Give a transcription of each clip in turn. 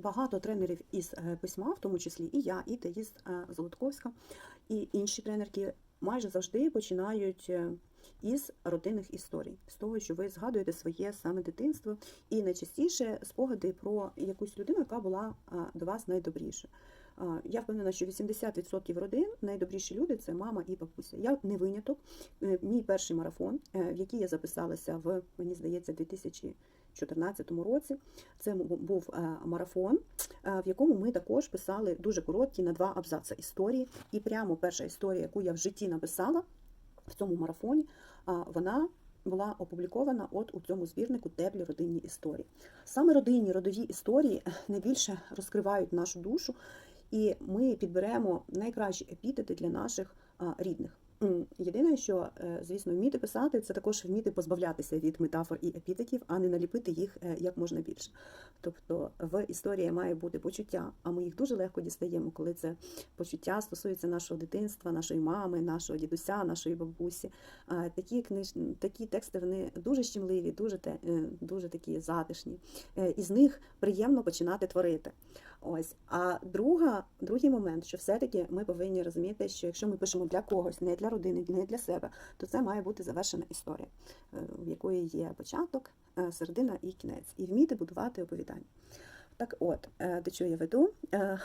багато тренерів із е, письма, в тому числі і я, і Таїс е, Золотковська, і інші тренерки майже завжди починають е, із родинних історій, з того, що ви згадуєте своє саме дитинство, і найчастіше спогади про якусь людину, яка була до вас найдобріша. Я впевнена, що 80% родин найдобріші люди це мама і бабуся. Я не виняток. Мій перший марафон, в який я записалася в, мені здається, 2014 році. Це був е, марафон, е, в якому ми також писали дуже короткі на два абзаци історії. І прямо перша історія, яку я в житті написала в цьому марафоні, вона була опублікована от у цьому збірнику Теплі родинні історії. Саме родинні родові історії е, найбільше розкривають нашу душу, і ми підберемо найкращі епітети для наших рідних. Єдине, що, е, звісно, вміти писати, це також вміти позбавлятися від метафор і епітетів, а не наліпити їх е, як можна більше. Тобто в історії має бути почуття, а ми їх дуже легко дістаємо, коли це почуття стосується нашого дитинства, нашої мами, нашого дідуся, нашої бабусі. Такі книж... такі тексти вони дуже щемливі, дуже те... е, дуже такі затишні. Е, І з них приємно починати творити. Ось. А друга, другий момент, що все-таки ми повинні розуміти, що якщо ми пишемо для когось, не для родини, не для себе, то це має бути завершена історія, е, в якої є початок, е, середина і кінець, і вміти будувати оповідання. Так от, е, до чого я веду,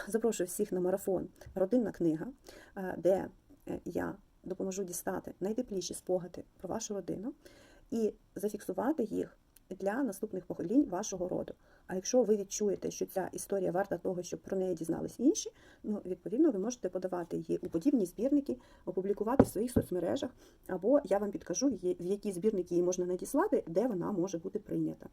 запрошую всіх на марафон Родинна книга, де я допоможу дістати найтепліші спогади про вашу родину і зафіксувати їх для наступних поколінь вашого роду. А якщо ви відчуєте, що ця історія варта того, щоб про неї дізнались інші, ну відповідно ви можете подавати її у подібні збірники, опублікувати в своїх соцмережах, або я вам підкажу, в які збірники її можна надіслати, де вона може бути прийнята.